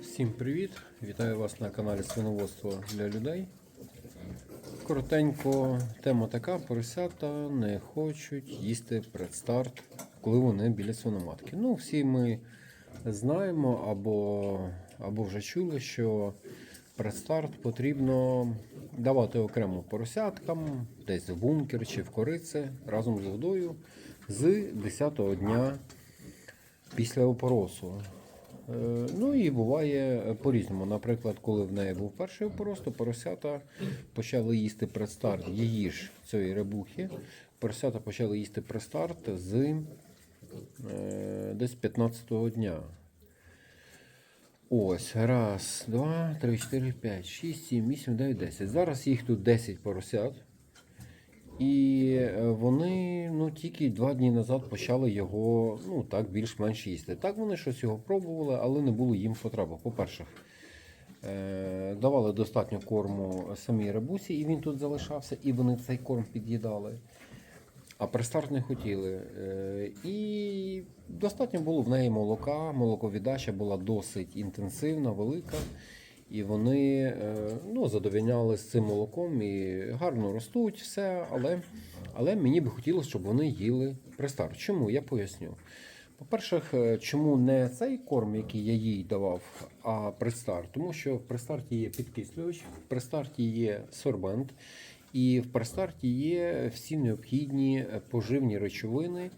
Всім привіт! Вітаю вас на каналі Свиноводство для людей. Коротенько, тема така: поросята не хочуть їсти предстарт, коли вони біля свиноматки. Ну, всі ми знаємо або, або вже чули, що предстарт потрібно давати окремо поросяткам, десь в бункер чи в корице разом з водою з 10-го дня після опоросу. Е, Ну і буває по-різному. Наприклад, коли в неї був перший опорос, то поросята почали їсти предстарт її ж цієї ребухи. Поросята почали їсти предстарт з е, десь 15-го дня. Ось, раз, два, три, чотири, п'ять, шість, сім, вісім, дев'ять, десять. Зараз їх тут 10 поросят. І е, вони ну, тільки два дні назад почали його ну, так більш-менш їсти. Так вони щось його пробували, але не було їм потреби. По-перше, е, давали достатньо корму самій ребусі, і він тут залишався, і вони цей корм під'їдали. А пристарт не хотіли. Е, І достатньо було в неї молока. Молоковіддача була досить інтенсивна, велика. І вони е, ну, задовільняли з цим молоком і гарно ростуть, все, але, але мені би хотілося, щоб вони їли пристарт. Чому? Я поясню. По-перше, е, чому не цей корм, який я їй давав, а пристарт? Тому що в пристарті є підкислювач, в пристарті є сорбент, і в пристарті є всі необхідні поживні речовини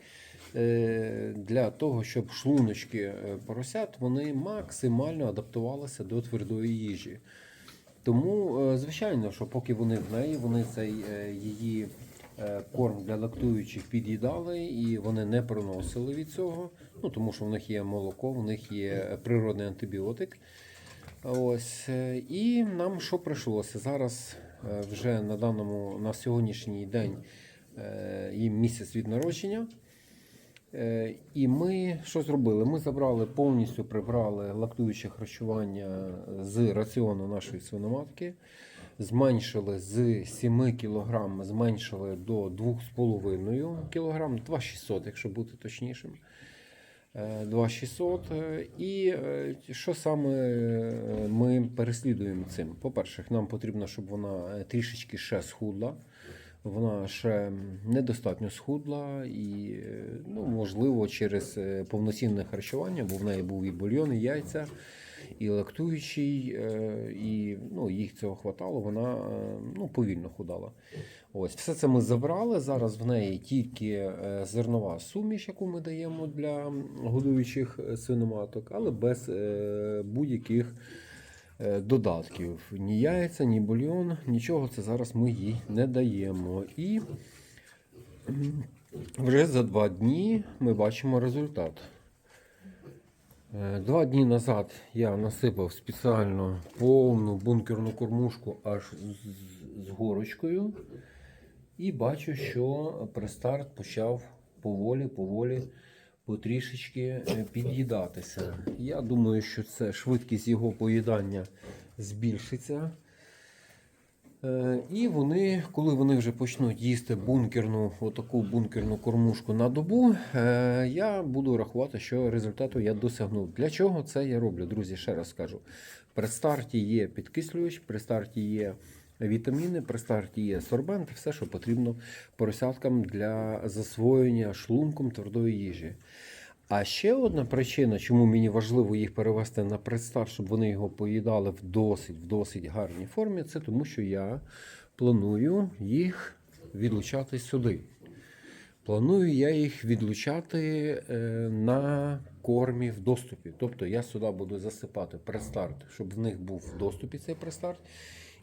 для того, щоб шлуночки е, поросят вони максимально адаптувалися до твердої їжі. Тому, е, звичайно, що поки вони в неї, вони цей е, її е, корм для лактуючих під'їдали і вони не проносили від цього. Ну, тому що в них є молоко, в них є природний антибіотик. Ось. е, І нам що прийшлося? Зараз е, вже на даному на сьогоднішній день е, їм місяць від народження. Е, І ми що зробили? Ми забрали повністю прибрали лактуюче харчування з раціону нашої свиноматки, зменшили з 7 кг, зменшили до 2,5 кг, 2,600, якщо бути точнішим. Е, 2,600. Е, І е, що саме ми переслідуємо цим? По-перше, нам потрібно, щоб вона трішечки ще схудла. Вона ще недостатньо схудла і, ну, можливо, через е, повноцінне харчування, бо в неї був і бульйон, і яйця, і лактуючий, е, і ну, їх цього хватало, вона е, ну, повільно худала. Ось, все це ми забрали. Зараз в неї тільки зернова суміш, яку ми даємо для годуючих свиноматок, але без будь-яких додатків. Ні яйця, ні бульйон, нічого це зараз ми їй не даємо. І вже за два дні ми бачимо результат. Е, Два дні назад я насипав спеціально повну бункерну кормушку аж з горочкою. І бачу, що престарт почав поволі-поволі потрішечки е, під'їдатися. Я думаю, що це швидкість його поїдання збільшиться. Е, І вони, коли вони вже почнуть їсти бункерну, отаку бункерну кормушку на добу, е, я буду рахувати, що результату я досягнув. Для чого це я роблю, друзі? Ще раз скажу. При старті є підкислювач, при старті є вітаміни, при старті є сорбент, все, що потрібно поросяткам для засвоєння шлунком твердої їжі. А ще одна причина, чому мені важливо їх перевести на предстар, щоб вони його поїдали в досить, в досить гарній формі, це тому, що я планую їх відлучати сюди. Планую я їх відлучати е, на кормі в доступі. Тобто я сюди буду засипати престарт, щоб в них був в доступі цей престарт,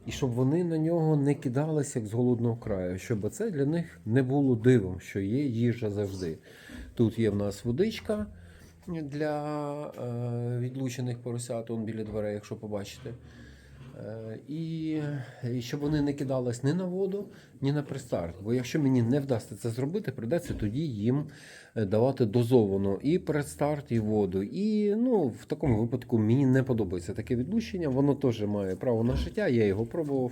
і щоб вони на нього не кидалися як з голодного краю, щоб це для них не було дивом, що є їжа завжди. Тут є в нас водичка для е, відлучених поросят, он біля дверей, якщо побачите. Е, І, і щоб вони не кидались ні на воду, ні на пристарт. Бо якщо мені не вдасться це зробити, придеться тоді їм е, давати дозовано і предстарт, і воду. І ну, в такому випадку мені не подобається таке відлучення. Воно теж має право на життя, я його пробував.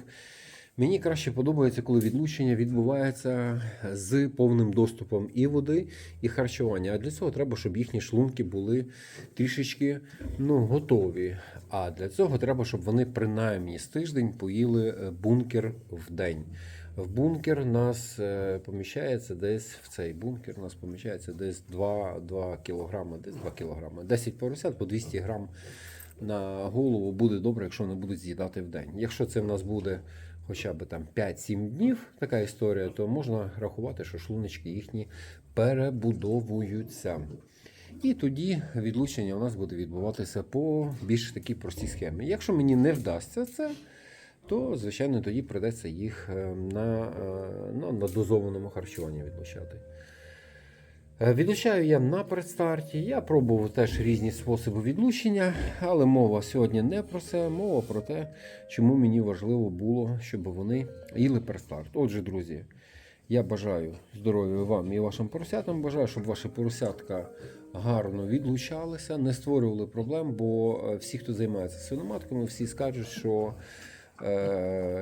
Мені краще подобається, коли відлучення відбувається з повним доступом і води, і харчування. А для цього треба, щоб їхні шлунки були трішечки ну, готові. А для цього треба, щоб вони принаймні з тиждень поїли е, бункер в день. В бункер нас е, поміщається десь в цей бункер нас поміщається десь 2, 2 кілограми, десь 2 кілограми. 10 поросят по 200 грам на голову буде добре, якщо вони будуть з'їдати в день. Якщо це в нас буде хоча б там 5-7 днів, така історія, то можна рахувати, що шлуночки їхні перебудовуються. І тоді відлучення у нас буде відбуватися по більш такій простій схемі. Якщо мені не вдасться це, то звичайно тоді придеться їх на, на, е, ну, на дозованому харчуванні відлучати. Е, Відлучаю я на предстарті. Я пробував теж різні способи відлучення, але мова сьогодні не про це, мова про те, чому мені важливо було, щоб вони їли предстарт. Отже, друзі, я бажаю здоров'я вам і вашим поросятам. Бажаю, щоб ваші поросятка гарно відлучалися, не створювали проблем, бо е, всі, хто займається свиноматками, всі скажуть, що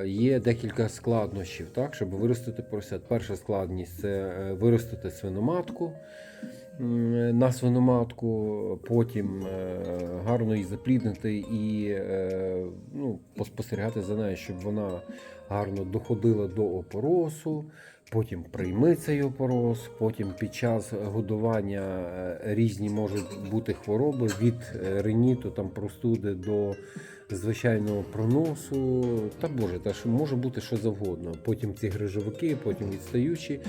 є декілька складнощів, так, щоб виростити поросят. Перша складність це е, виростити свиноматку на свиноматку, потім е, гарно її запліднити і е, ну, поспостерігати за нею, щоб вона гарно доходила до опоросу. Потім прийми цей опорос, потім під час годування е, різні можуть бути хвороби від е, риніту, там простуди до звичайного проносу. Та Боже, та що може бути що завгодно. Потім ці грижовики, потім відстаючі,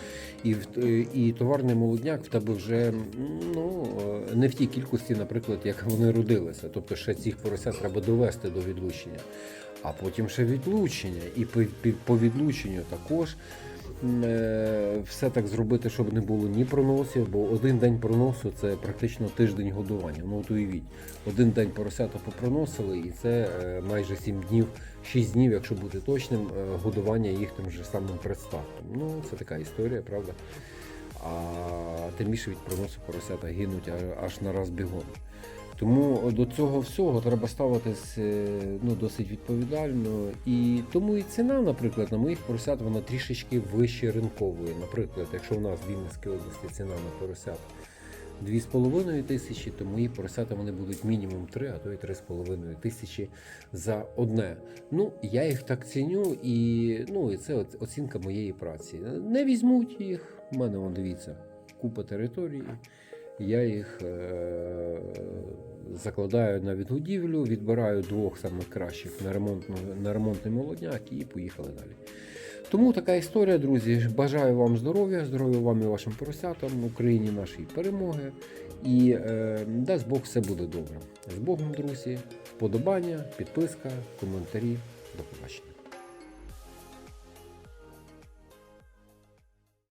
і, е, і товарний молодняк в тебе вже ну, е, не в тій кількості, наприклад, як вони родилися. Тобто ще цих поросят треба довести до відлучення. А потім ще відлучення. І по, відлученню також все так зробити, щоб не було ні проносів, бо один день проносу це практично тиждень годування. Ну от уявіть, один день поросята попроносили, і це е, майже 7 днів, 6 днів, якщо бути точним, е, годування їх тим же самим представком. Ну, це така історія, правда. А тим більше від проносу поросята гинуть аж на раз бігом. Тому до цього всього треба ставитись е, ну, досить відповідально. І тому і ціна, наприклад, на моїх поросят вона трішечки вище ринкової. Наприклад, якщо у нас в Вінницькій області ціна на поросят 2,5 тисячі, то мої поросята вони будуть мінімум 3, а то і 3,5 тисячі за одне. Ну, я їх так ціню, і, ну, і це оцінка моєї праці. Не візьмуть їх, в мене вон, дивіться, купа території. Я їх е- закладаю на відгодівлю, відбираю двох самих кращих на, ремонтну, на ремонтний молодняк і поїхали далі. Тому така історія, друзі. Бажаю вам здоров'я, здоров'я вам і вашим поросятам, Україні нашій перемоги. І е, дасть Бог все буде добре. З Богом, друзі, вподобання, підписка, коментарі. До побачення.